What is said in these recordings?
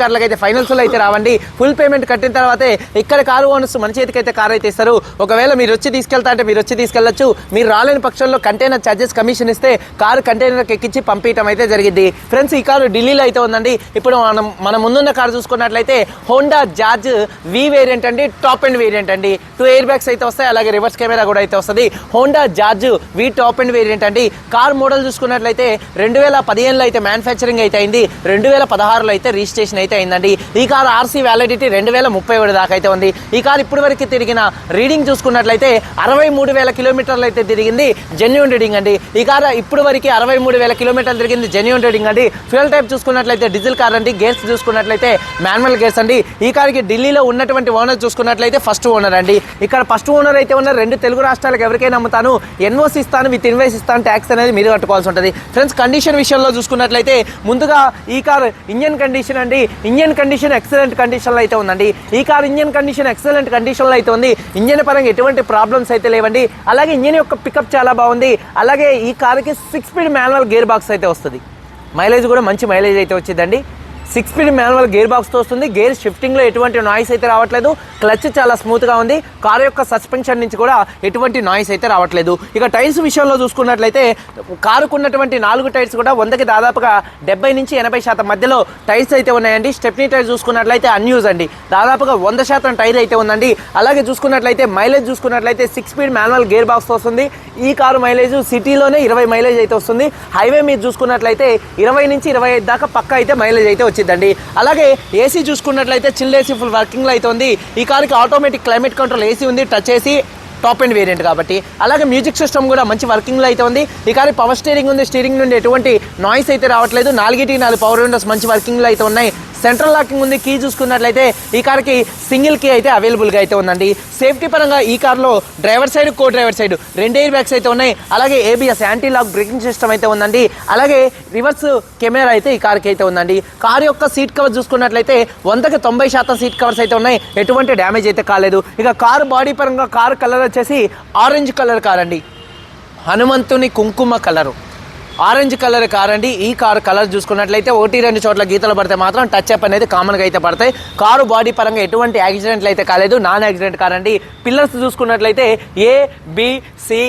కార్లకు అయితే ఫైనల్స్లో అయితే రావండి. ఫుల్ పేమెంట్ కట్టిన తర్వాతే ఇక్కడ కారు ఓనర్స్ మన చేతికి అయితే కారు అయితే ఇస్తారు. ఒకవేళ మీరు వచ్చి తీసుకెళ్తా అంటే మీరు వచ్చి తీసుకెళ్ళొచ్చు మీరు రాలేని పక్షంలో కంటైనర్ ఛార్జెస్ కమిషన్ ఇస్తే కారు కంటైనర్కి ఎక్కించి పంపించడం అయితే జరిగింది. ఫ్రెండ్స్ ఈ కారు ఢిల్లీలో అయితే ఉందండి. ఇప్పుడు మనం మన ముందున్న కారు చూసుకున్నట్లయితే హోండా జార్జ్ వి వేరియంట్ అండి టాప్ అండ్ వేరియంట్ అండి. టూ ఎయిర్ బ్యాగ్స్ అయితే వస్తాయి అలాగే రివర్స్ కెమెరా కూడా అయితే వస్తుంది. హోండా జార్జ్ వి టాప్ అండ్ వేరియంట్ అండి. కార్ మోడల్ చూసుకున్నట్లయితే రెండు వేల పదిహేనులో అయితే మ్యానుఫ్యాక్చరింగ్ అయితే అయింది. రెండు వేల పదహారులో అయితే రిజిస్ట్రేషన్ అయితే అయిందండి. ఈ కారు ఆర్సీ వ్యాలిడిటీ రెండు వేల ముప్పై ఒకటి దాకా అయితే ఉంది. ఈ కార్ ఇప్పటి వరకు తిరిగిన రీడింగ్ చూసుకున్నట్లయితే అరవై మూడు వేల కిలోమీటర్లు అయితే తిరిగింది జెన్యున్ రీడింగ్ అండి. ఈ కార్ ఇప్పుడు వరకు అరవై మూడు వేల కిలోమీటర్లు తిరిగింది జెన్యున్ రీడింగ్ అండి. ఫ్యూల్ టైప్ చూసుకున్నట్లయితే డీజిల్ కార్ అండి. గేర్స్ చూసుకున్నట్లయితే మాన్యువల్ గేర్స్ అండి. ఈ కారుకి ఢిల్లీలో ఉన్నటువంటి ఓనర్ చూసుకున్నట్లయితే ఫస్ట్ ఓనర్ అండి. ఇక్కడ ఫస్ట్ ఓనర్ అయితే ఉన్న రెండు తెలుగు రాష్ట్రాలకు ఎవరికైనా అమ్ముతాను. ఎన్ఓసి ఇస్తాను విత్ ఇన్వైస్ ఇస్తాను ట్యాక్స్ అనేది మీరు కట్టుకోవాల్సి ఉంటుంది. ఫ్రెండ్స్ కండిషన్ విషయంలో చూసుకున్నట్లయితే ముందుగా ఈ కార్ ఇంజన్ కండిషన్ అండి. ఇంజన్ కండిషన్ ఎక్సలెంట్ కండిషన్లో అయితే ఉందండి. ఈ కార్ ఇంజన్ కండిషన్ ఎక్సలెంట్ కండిషన్లో అయితే ఉంది. ఇంజన్ పరంగా ఎటువంటి ప్రాబ్లమ్స్ అయితే లేవండి. అలాగే ఇంజన్ యొక్క పికప్ చాలా బాగుంది. అలాగే ఈ కార్కి six speed manual gear box అయితే వస్తుంది. మైలేజ్ కూడా మంచి మైలేజ్ అయితే వచ్చిందండి. సిక్స్ స్పీడ్ మాన్యువల్ గేర్ బాక్స్తో వస్తుంది గేర్ షిఫ్టింగ్లో ఎటువంటి నాయిస్ అయితే రావట్లేదు. క్లచ్ చాలా స్మూత్గా ఉంది. కార్ యొక్క సస్పెన్షన్ నుంచి కూడా ఎటువంటి నాయిస్ అయితే రావట్లేదు. ఇక టైర్స్ విషయంలో చూసుకున్నట్లయితే కారుకున్నటువంటి నాలుగు టైర్స్ కూడా వందకి దాదాపుగా డెబ్బై నుంచి ఎనభై శాతం మధ్యలో టైర్స్ అయితే ఉన్నాయండి. స్టెప్నీ టైర్ చూసుకున్నట్లయితే అన్యూజ్ అండి. దాదాపుగా వంద శాతం టైర్ అయితే ఉందండి. అలాగే చూసుకున్నట్లయితే మైలేజ్ చూసుకున్నట్లయితే six speed manual gear box వస్తుంది ఈ కారు మైలేజ్ సిటీలోనే ఇరవై మైలేజ్ అయితే వస్తుంది. హైవే మీద చూసుకున్నట్లయితే ఇరవై నుంచి ఇరవై ఐదు దాకా పక్క అయితే మైలేజ్ అయితే వచ్చిందండి అలాగే ఏసీ చూసుకున్నట్లయితే చిల్ ఏసీ ఫుల్ వర్కింగ్లో అయితే ఉంది. ఈ కార్కి ఆటోమేటిక్ క్లైమేట్ కంట్రోల్ ఏసీ ఉంది touch AC top end variant కాబట్టి. అలాగే మ్యూజిక్ సిస్టమ్ కూడా మంచి వర్కింగ్లో అయితే ఉంది. ఈ కారు పవర్ స్టీరింగ్ ఉంది. స్టీరింగ్ నుండి ఎటువంటి నాయిస్ అయితే రావట్లేదు. నాలుగిటి నాలుగు పవర్ విండోస్ మంచి వర్కింగ్లో అయితే ఉన్నాయి. సెంట్రల్ లాకింగ్ ఉంది కీ చూసుకున్నట్లయితే ఈ కార్కి సింగిల్ కీ అయితే అవైలబుల్గా అయితే ఉందండి. సేఫ్టీ పరంగా ఈ కార్లో driver side co driver side రెండు ఎయిర్ బ్యాగ్స్ అయితే ఉన్నాయి. అలాగే ABS anti lock braking system అయితే ఉందండి. అలాగే రివర్స్ కెమెరా అయితే ఈ కార్కి అయితే ఉందండి. కార్ యొక్క సీట్ కవర్ చూసుకున్నట్లయితే వందకి తొంభై శాతం సీట్ కవర్స్ అయితే ఉన్నాయి. ఎటువంటి డ్యామేజ్ అయితే కాలేదు. ఇక కారు బాడీ పరంగా కారు కలర్ వచ్చేసి ఆరెంజ్ కలర్ కార్ అండి. హనుమంతుని కుంకుమ కలరు. ఆరెంజ్ కలర్ కార్ అండి ఈ కార్ కలర్ చూసుకున్నట్లయితే ఒకటి రెండు చోట్ల గీతలు పడితే మాత్రం టచ్ అప్ అనేది కామన్గా అయితే పడతాయి. కారు బాడీ పరంగా ఎటువంటి యాక్సిడెంట్లు అయితే కాలేదు. నాన్ యాక్సిడెంట్ కార్ అండి పిల్లర్స్ చూసుకున్నట్లయితే ఏ బి సి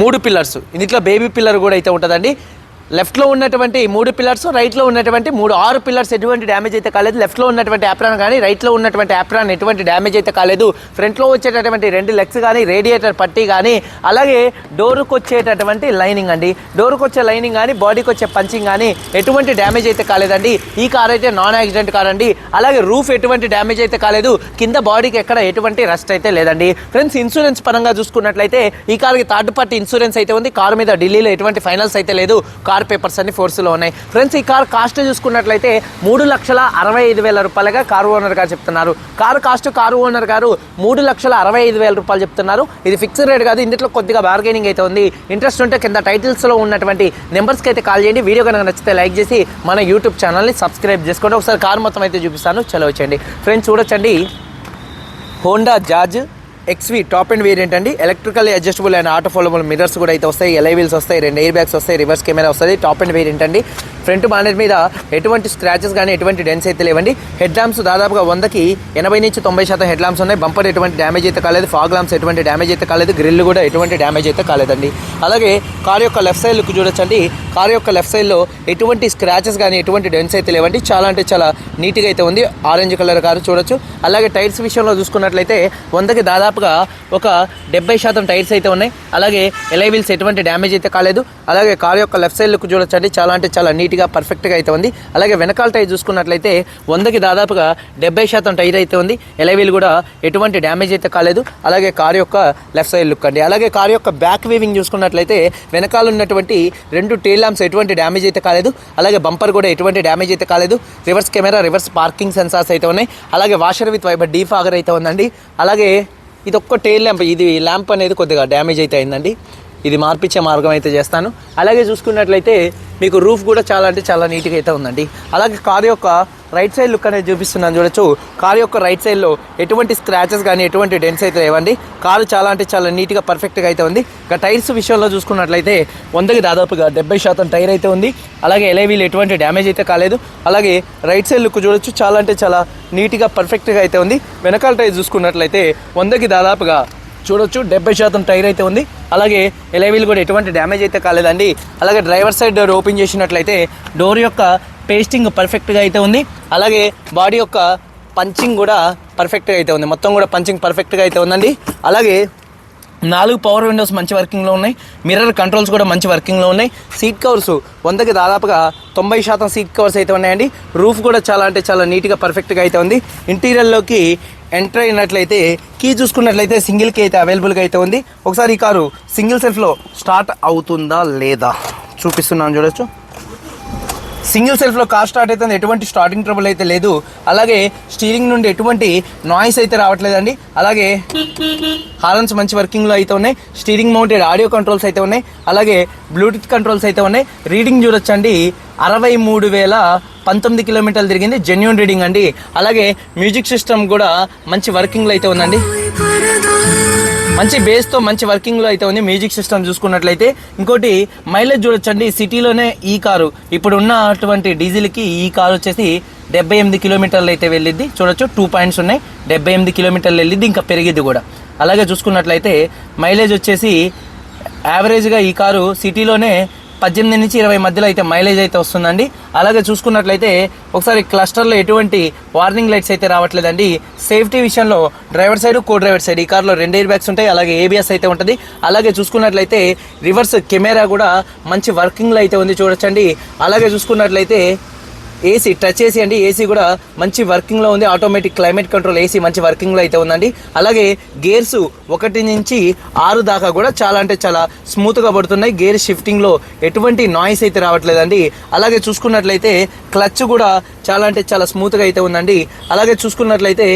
మూడు పిల్లర్స్ ఇందులో బేబీ పిల్లర్ కూడా అయితే ఉంటుందండి. లెఫ్ట్లో ఉన్నటువంటి మూడు పిల్లర్స్ రైట్లో ఉన్నటువంటి మూడు ఆరు పిల్లర్స్ ఎటువంటి డ్యామేజ్ అయితే కాలేదు. లెఫ్ట్లో ఉన్నటువంటి యాప్రాన్ కానీ రైట్లో ఉన్నటువంటి యాప్రాన్ ఎటువంటి డ్యామేజ్ అయితే కాలేదు. ఫ్రంట్లో వచ్చేటటువంటి రెండు లెగ్స్ కానీ రేడియేటర్ పట్టీ కానీ అలాగే డోర్కి వచ్చేటటువంటి లైనింగ్ అండి. డోర్కి వచ్చే లైనింగ్ కానీ బాడీకి వచ్చే పంచింగ్ కానీ ఎటువంటి డ్యామేజ్ అయితే కాలేదండి. ఈ కార్ అయితే నాన్ యాక్సిడెంట్ కార్ అండి. అలాగే రూఫ్ ఎటువంటి డ్యామేజ్ అయితే కాలేదు. కింద బాడీకి ఎక్కడ ఎటువంటి రస్ట్ అయితే లేదండి. ఫ్రెండ్స్ ఇన్సూరెన్స్ పరంగా చూసుకున్నట్లయితే ఈ కార్కి థర్డ్ పార్టీ ఇన్సూరెన్స్ అయితే ఉంది. కార్ మీద ఢిల్లీలో ఎటువంటి ఫైనల్స్ అయితే లేదు. కార్ కార్ పేపర్స్ అన్ని ఫోర్స్లో ఉన్నాయి. ఫ్రెండ్స్ ఈ కార్ కాస్ట్ చూసుకున్నట్లయితే మూడు లక్షల అరవై ఐదు వేల రూపాయలుగా కారు ఓనర్ గారు చెప్తున్నారు. కారు కాస్ట్ కారు ఓనర్ గారు మూడు లక్షల అరవై ఐదు వేల రూపాయలు చెప్తున్నారు. ఇది ఫిక్స్డ్ రేట్ కాదు ఇందులో కొద్దిగా బార్గెనింగ్ అయితే ఉంది. ఇంట్రెస్ట్ ఉంటే కింద టైటిల్స్లో ఉన్నటువంటి నెంబర్స్కి అయితే కాల్ చేయండి. వీడియో కనుక నచ్చితే లైక్ చేసి మన యూట్యూబ్ ఛానల్ని సబ్స్క్రైబ్ చేసుకోండి. ఒకసారి కార్ మొత్తం అయితే చూపిస్తాను. చలో వచ్చండి ఫ్రెండ్స్ చూడొచ్చండి. Honda Jazz XV top end variant అండి. Electrical adjustable and auto foldable mirrors కూడా అయితే వస్తాయి. ఎలై వీల్స్ వస్తాయి రెండు ఎయిర్ బ్యాగ్స్ వస్తాయి రివర్స్ కెమెరా వస్తుంది. టాప్ అండ్ వేరియంట్ అండి. ఫ్రంట్ బానెట్ మీద ఎటువంటి స్క్రాచెస్ కానీ ఎటువంటి డెన్స్ అయితే లేవండి. హెడ్ ల్యాంప్స్ దాదాపుగా వందకి ఎనభై నుంచి తొంభై శాతం హెడ్ ల్యాంప్స్ ఉన్నాయి. బంపర్ ఎటువంటి డ్యామేజ్ అయితే కాలేదు. ఫాగ్ ల్యాంప్స్ ఎటువంటి డ్యామేజ్ అయితే కాలేదు. గ్రిల్ కూడా ఎటువంటి డ్యామేజ్ అయితే కాలేదండి. అలాగే కార్ యొక్క లెఫ్ట్ సైడ్ లుక్ చూడొచ్చండి. కార్ యొక్క లెఫ్ట్ సైడ్లో ఎటువంటి స్క్రాచెస్ కానీ ఎటువంటి డెన్స్ అయితే లేవండి. చాలా అంటే చాలా నీట్గా అయితే ఉంది. ఆరెంజ్ కలర్ కారు చూడొచ్చు. అలాగే టైర్స్ విషయంలో చూసుకున్నట్లయితే వందకి దాదాపు దాదాపుగా ఒక డెబ్బై శాతం టైర్స్ అయితే ఉన్నాయి. అలాగే ఎలైవిల్స్ ఎటువంటి డ్యామేజ్ అయితే కాలేదు. అలాగే కార్ యొక్క లెఫ్ట్ సైడ్ లుక్ చూడొచ్చండి. చాలా అంటే చాలా నీట్గా పర్ఫెక్ట్గా అయితే ఉంది. అలాగే వెనకాల టైర్ చూసుకున్నట్లయితే వందకి దాదాపుగా డెబ్బై శాతం టైర్ అయితే ఉంది. ఎలైవిల్ కూడా ఎటువంటి డ్యామేజ్ అయితే కాలేదు. అలాగే కార్ యొక్క లెఫ్ట్ సైడ్ లుక్ అండి. అలాగే కార్ యొక్క బ్యాక్ వీవింగ్ చూసుకున్నట్లయితే వెనకాల ఉన్నటువంటి రెండు టేల్ ల్యాంప్స్ ఎటువంటి డ్యామేజ్ అయితే కాలేదు. అలాగే బంపర్ కూడా ఎటువంటి డ్యామేజ్ అయితే కాలేదు. Reverse camera reverse parking sensors అయితే ఉన్నాయి. అలాగే washer with wiper defogger అయితే ఉందండి. అలాగే ఇది ఒక్క టేల్ ల్యాంప్ ఇది ల్యాంప్ అనేది కొద్దిగా డ్యామేజ్ అయితే అయిందండి. ఇది మార్పించే మార్గం అయితే చేస్తాను. అలాగే చూసుకున్నట్లయితే మీకు రూఫ్ కూడా చాలా అంటే చాలా నీట్గా అయితే ఉందండి. అలాగే కార్ యొక్క రైట్ సైడ్ లుక్ అనేది చూపిస్తున్నాను చూడొచ్చు. కార్ యొక్క రైట్ సైడ్లో ఎటువంటి స్క్రాచెస్ కానీ ఎటువంటి డెన్స్ అయితే లేవండి. కారు చాలా అంటే చాలా నీట్గా పర్ఫెక్ట్గా అయితే ఉంది. ఇక టైర్స్ విషయంలో చూసుకున్నట్లయితే వందకి దాదాపుగా డెబ్బై శాతం టైర్ అయితే ఉంది. అలాగే ఎలైవీలు ఎటువంటి డ్యామేజ్ అయితే కాలేదు. అలాగే రైట్ సైడ్ లుక్ చూడొచ్చు. చాలా అంటే చాలా నీట్గా పర్ఫెక్ట్గా అయితే ఉంది. వెనకాల టైర్ చూసుకున్నట్లయితే వందకి దాదాపుగా చూడొచ్చు. డెబ్బై శాతం టైర్ అయితే ఉంది. అలాగే ఎలైవీల్ కూడా ఎటువంటి డ్యామేజ్ అయితే కాలేదండి. అలాగే డ్రైవర్ సైడ్ డోర్ ఓపెన్ చేసినట్లయితే డోర్ యొక్క పేస్టింగ్ పర్ఫెక్ట్గా అయితే ఉంది. అలాగే బాడీ యొక్క పంచింగ్ కూడా పర్ఫెక్ట్గా అయితే ఉంది. మొత్తం కూడా పంచింగ్ పర్ఫెక్ట్గా అయితే ఉందండి. అలాగే నాలుగు పవర్ విండోస్ మంచి వర్కింగ్లో ఉన్నాయి. మిర్రర్ కంట్రోల్స్ కూడా మంచి వర్కింగ్లో ఉన్నాయి. సీట్ కవర్స్ వందకి దాదాపుగా తొంభై శాతం సీట్ కవర్స్ అయితే ఉన్నాయండి. రూఫ్ కూడా చాలా అంటే చాలా నీట్గా పర్ఫెక్ట్గా అయితే ఉంది. ఇంటీరియర్లోకి ఎంటర్ అయినట్లయితే కీ చూసుకున్నట్లయితే సింగిల్ కీ అయితే అవైలబుల్గా అయితే ఉంది. ఒకసారి ఈ కారు సింగిల్ సెల్ఫ్లో స్టార్ట్ అవుతుందా లేదా చూపిస్తున్నాను చూడొచ్చు. సింగిల్ సెల్ఫ్లో కార్ స్టార్ట్ అయితే ఎటువంటి స్టార్టింగ్ ట్రబుల్ అయితే లేదు. అలాగే స్టీరింగ్ నుండి ఎటువంటి నాయిస్ అయితే రావట్లేదండి. అలాగే హార్న్స్ మంచి వర్కింగ్లో అయితే ఉన్నాయి. స్టీరింగ్ మౌంటెడ్ ఆడియో కంట్రోల్స్ అయితే ఉన్నాయి. అలాగే బ్లూటూత్ కంట్రోల్స్ అయితే ఉన్నాయి. రీడింగ్ చూడొచ్చండి. అరవై మూడు వేల పంతొమ్మిది కిలోమీటర్లు తిరిగింది. జెన్యున్ రీడింగ్ అండి. అలాగే మ్యూజిక్ సిస్టమ్ కూడా మంచి వర్కింగ్లో అయితే ఉందండి. మంచి బేస్తో మంచి వర్కింగ్లో అయితే ఉంది మ్యూజిక్ సిస్టమ్ చూసుకున్నట్లయితే. ఇంకోటి మైలేజ్ చూడొచ్చండి. సిటీలోనే ఈ కారు. ఇప్పుడు ఉన్నటువంటి డీజిల్కి ఈ కారు వచ్చేసి డెబ్బై ఎనిమిది కిలోమీటర్లు అయితే వెళ్ళిద్ది. చూడొచ్చు టూ పాయింట్స్ ఉన్నాయి. డెబ్బై ఎనిమిది కిలోమీటర్లు వెళ్ళిద్ది ఇంకా పెరిగిద్ది కూడా. అలాగే చూసుకున్నట్లయితే మైలేజ్ వచ్చేసి యావరేజ్గా ఈ కారు సిటీలోనే పద్దెనిమిది నుంచి ఇరవై మధ్యలో అయితే మైలేజ్ అయితే వస్తుందండి. అలాగే చూసుకున్నట్లయితే ఒకసారి క్లస్టర్లో ఎటువంటి వార్నింగ్ లైట్స్ అయితే రావట్లేదండి. సేఫ్టీ విషయంలో driver side co driver side ఈ కార్లో రెండు ఎయిర్ బ్యాగ్స్ ఉంటాయి అలాగే ఏబిఎస్ అయితే ఉంటుంది. అలాగే చూసుకున్నట్లయితే రివర్స్ కెమెరా కూడా మంచి వర్కింగ్లో అయితే ఉంది చూడొచ్చండి. అలాగే చూసుకున్నట్లయితే ఏసీ టచ్ ఏసీ అండి. ఏసీ కూడా మంచి వర్కింగ్లో ఉంది. ఆటోమేటిక్ క్లైమేట్ కంట్రోల్ ఏసీ మంచి వర్కింగ్లో అయితే ఉందండి. అలాగే గేర్స్ ఒకటి నుంచి ఆరు దాకా కూడా చాలా అంటే చాలా స్మూత్గా పడుతున్నాయి. గేర్ షిఫ్టింగ్లో ఎటువంటి నాయిస్ అయితే రావట్లేదండి. అలాగే చూసుకున్నట్లయితే క్లచ్ కూడా చాలా అంటే చాలా స్మూత్గా అయితే ఉందండి. అలాగే చూసుకున్నట్లయితే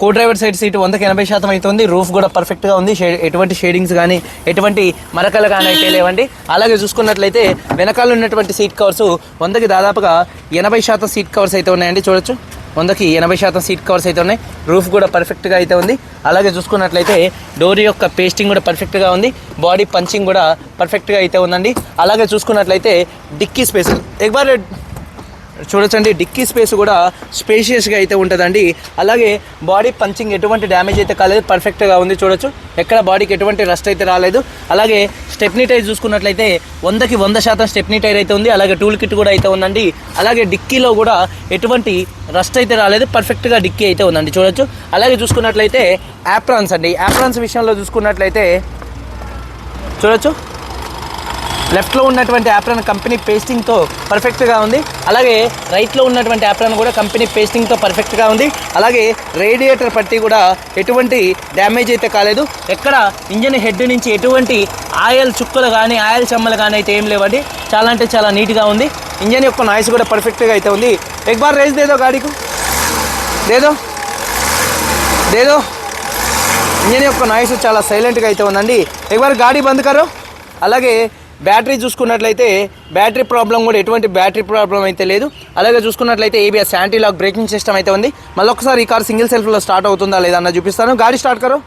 కో డ్రైవర్ సైడ్ సీట్ వందకి ఎనభై శాతం అయితే ఉంది రూఫ్ కూడా పర్ఫెక్ట్గా ఉంది. షేడ్ ఎటువంటి షేడింగ్స్ కానీ ఎటువంటి మరకలు కానీ అయితే లేవండి. అలాగే చూసుకున్నట్లయితే వెనకాల ఉన్నటువంటి సీట్ కవర్స్ వందకి దాదాపుగా ఎనభై శాతం సీట్ కవర్స్ అయితే ఉన్నాయండి. చూడొచ్చు. వందకి ఎనభై శాతం సీట్ కవర్స్ అయితే ఉన్నాయి. రూఫ్ కూడా పర్ఫెక్ట్గా అయితే ఉంది. అలాగే చూసుకున్నట్లయితే డోర్ యొక్క పేస్టింగ్ కూడా పర్ఫెక్ట్గా ఉంది. బాడీ పంచింగ్ కూడా పర్ఫెక్ట్గా అయితే ఉందండి. అలాగే చూసుకున్నట్లయితే డిక్కీ స్పేస్ ఎగ్బార్ చూడొచ్చండి డిక్కీ స్పేస్ కూడా స్పేషియస్గా అయితే ఉంటుందండి. అలాగే బాడీ పంచింగ్ ఎటువంటి డ్యామేజ్ అయితే కాలేదు పర్ఫెక్ట్గా ఉంది చూడొచ్చు. ఎక్కడ బాడీకి ఎటువంటి రస్ట్ అయితే రాలేదు. అలాగే స్టెప్నీ టైర్ చూసుకున్నట్లయితే వందకి వంద శాతం స్టెప్నీ టైర్ అయితే ఉంది. అలాగే టూల్ కిట్ కూడా అయితే ఉందండి. అలాగే డిక్కీలో కూడా ఎటువంటి రస్ట్ అయితే రాలేదు. పర్ఫెక్ట్గా డిక్కీ అయితే ఉందండి చూడొచ్చు. అలాగే చూసుకున్నట్లయితే యాప్రాన్స్ అండి. యాప్రాన్స్ విషయంలో చూసుకున్నట్లయితే చూడొచ్చు. లెఫ్ట్లో ఉన్నటువంటి యాప్రాన్ కంపెనీ పేస్టింగ్తో పర్ఫెక్ట్గా ఉంది. అలాగే రైట్లో ఉన్నటువంటి యాప్రాన్ కూడా కంపెనీ పేస్టింగ్తో పర్ఫెక్ట్గా ఉంది. అలాగే రేడియేటర్ పట్టి కూడా ఎటువంటి డ్యామేజ్ అయితే కాలేదు. ఎక్కడ ఇంజన్ హెడ్ నుంచి ఎటువంటి ఆయిల్ చుక్కలు కానీ ఆయిల్ చెమ్మలు కానీ అయితే ఏం లేవండి. చాలా అంటే చాలా నీట్గా ఉంది. ఇంజన్ యొక్క నాయిస్ కూడా పర్ఫెక్ట్గా అయితే ఉంది. ఎక్ బార్ రేస్ దేదో గాడికు? దేదో? దేదో? ఇంజన్ యొక్క నాయిస్ చాలా సైలెంట్గా అయితే ఉందండి. ఎక్ బార్ గాడి బంద్ కరో అలాగే బ్యాటరీ చూసుకున్నట్లయితే బ్యాటరీ ప్రాబ్లం కూడా ఎటువంటి బ్యాటరీ ప్రాబ్లం అయితే లేదు. అలాగే చూసుకున్నట్లయితే ABS anti lock braking system అయితే ఉంది. మళ్ళీ ఒకసారి ఈ కార్ సింగిల్ సెల్ఫ్లో స్టార్ట్ అవుతుందా లేదా అన్న చూపిస్తాను. గాడి స్టార్ట్ కరో.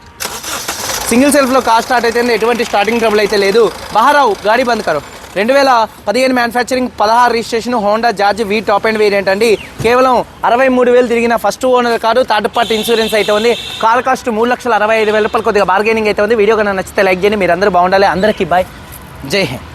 సింగిల్ సెల్ఫ్లో కార్ స్టార్ట్ అయితే ఎటువంటి స్టార్టింగ్ ట్రబుల్ అయితే లేదు. బహారావు గాడి బంద్ కరో. రెండు వేల పదిహేను మ్యానుఫ్యాక్చరింగ్ పదహారు రిజిస్ట్రేషన్ హోండా జార్జ్ వీ టాప్ అండ్ వేరియంట్ అండి. కేవలం అరవై మూడు వేలు తిరిగిన first owner car third party insurance అయితే ఉంది. కార్ కాస్ట్ మూడు లక్షల అరవై ఐదు వేల రూపాయలు కొద్దిగా బార్గెనింగ్ అయితే ఉంది. వీడియో కన్నా నచ్చితే లైక్ చేయండి. మీరు అందరూ బాగుండాలి. అందరికీ బాయ్. जय हिंद।